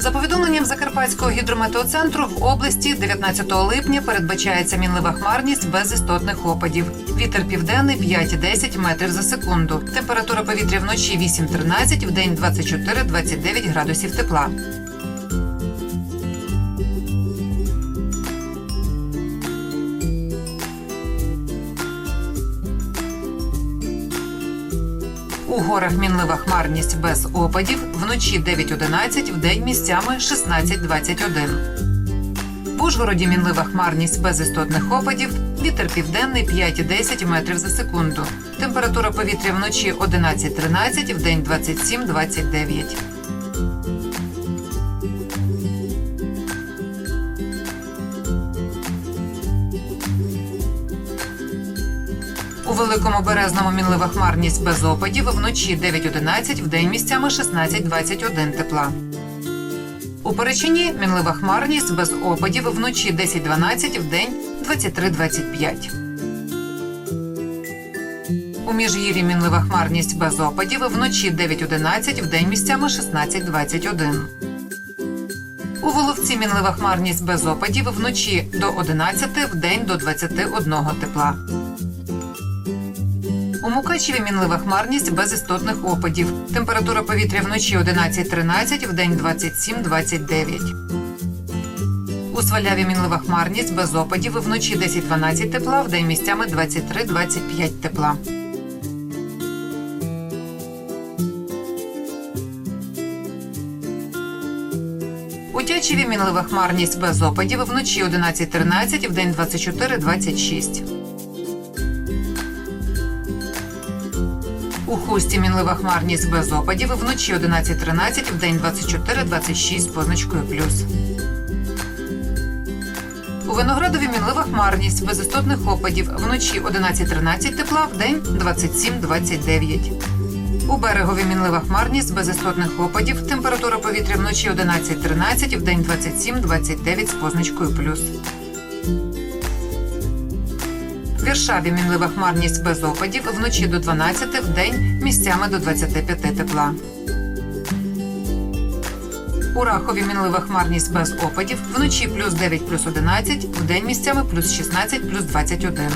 За повідомленням Закарпатського гідрометеоцентру в області 19 липня передбачається мінлива хмарність без істотних опадів. Вітер південний 5-10 метрів за секунду. Температура повітря вночі 8-13, в день 24-29 градусів тепла. У горах мінлива хмарність без опадів, вночі 9-11, вдень місцями 16-21. В Ужгороді мінлива хмарність без істотних опадів, вітер південний 5-10 метрів за секунду. Температура повітря вночі 11-13, вдень 27-29. У великому березному мінлива хмарність без опадів вночі 9-11, вдень місцями 16-21 тепла. У Перечині мінлива хмарність без опадів вночі 10-12, вдень 23-25. У Міжгір'ї мінлива хмарність без опадів вночі 9-11, вдень місцями 16-21. У Воловці мінлива хмарність без опадів вночі до 11, вдень до 21 тепла. У Мукачеві мінлива хмарність без істотних опадів. Температура повітря вночі 11-13, вдень 27-29. У Сваляві мінлива хмарність без опадів вночі 10-12 тепла, вдень місцями 23-25 тепла. У Тячеві мінлива хмарність без опадів вночі 11-13, вдень 24-26. У хусті мінлива хмарність без опадів вночі 11-13, вдень 24-26 з позначкою плюс. У Виноградові мінлива хмарність без істотних опадів вночі 11-13 тепла, вдень 27-29. У берегові мінлива хмарність без істотних опадів. Температура повітря вночі 11-13, вдень 27-29 з позначкою плюс. В Віршаві мінлива хмарність без опадів, вночі до 12, вдень місцями до 25 тепла. У Рахові мінлива хмарність без опадів, вночі плюс 9 плюс 11, вдень місцями плюс 16 плюс 21.